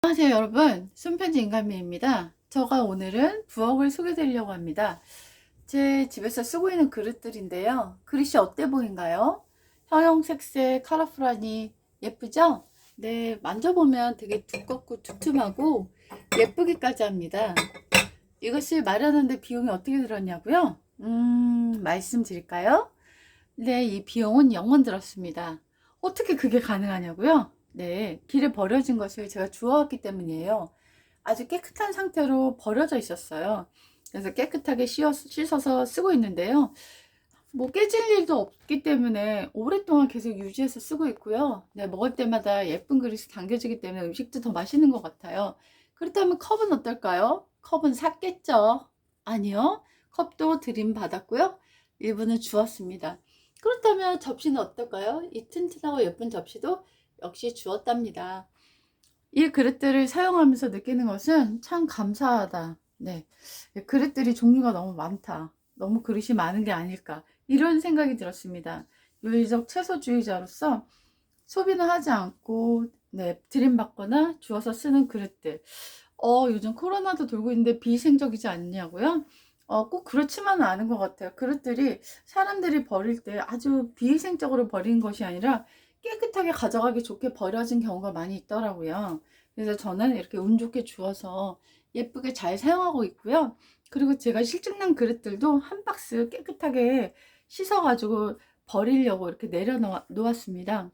안녕하세요 여러분 손편지 인간미입니다 제가 오늘은 부엌을 소개드리려고 합니다 제 집에서 쓰고 있는 그릇들인데요 그릇이 어때 보인가요? 형형색색 카라풀하니 예쁘죠? 네 만져보면 되게 두껍고 두툼하고 예쁘기까지 합니다 이것을 마련하는데 비용이 어떻게 들었냐고요? 음 말씀드릴까요? 네이 비용은 0원 들었습니다 어떻게 그게 가능하냐고요? 네, 길에 버려진 것을 제가 주워왔기 때문이에요. 아주 깨끗한 상태로 버려져 있었어요. 그래서 깨끗하게 씻어, 씻어서 쓰고 있는데요. 뭐 깨질 일도 없기 때문에 오랫동안 계속 유지해서 쓰고 있고요. 네, 먹을 때마다 예쁜 그릇이 담겨지기 때문에 음식도 더 맛있는 것 같아요. 그렇다면 컵은 어떨까요? 컵은 샀겠죠? 아니요. 컵도 드림 받았고요. 일부는 주었습니다. 그렇다면 접시는 어떨까요? 이 튼튼하고 예쁜 접시도 역시 주었답니다. 이 그릇들을 사용하면서 느끼는 것은 참 감사하다. 네. 그릇들이 종류가 너무 많다. 너무 그릇이 많은 게 아닐까. 이런 생각이 들었습니다. 윤리적 채소주의자로서 소비는 하지 않고, 네, 드림받거나 주어서 쓰는 그릇들. 어, 요즘 코로나도 돌고 있는데 비위생적이지 않냐고요? 어, 꼭 그렇지만은 않은 것 같아요. 그릇들이 사람들이 버릴 때 아주 비위생적으로 버리는 것이 아니라 깨끗하게 가져가기 좋게 버려진 경우가 많이 있더라고요. 그래서 저는 이렇게 운 좋게 주어서 예쁘게 잘 사용하고 있고요. 그리고 제가 실증난 그릇들도 한 박스 깨끗하게 씻어가지고 버리려고 이렇게 내려놓았습니다.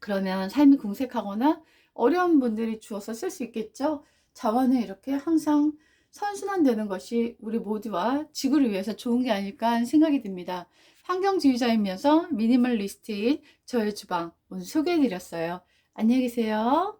그러면 삶이 궁색하거나 어려운 분들이 주어서 쓸 수 있겠죠? 자원을 이렇게 항상 선순환되는 것이 우리 모두와 지구를 위해서 좋은 게 아닐까 하는 생각이 듭니다. 환경주의자이면서 미니멀리스트인 저의 주방 오늘 소개해드렸어요. 안녕히 계세요.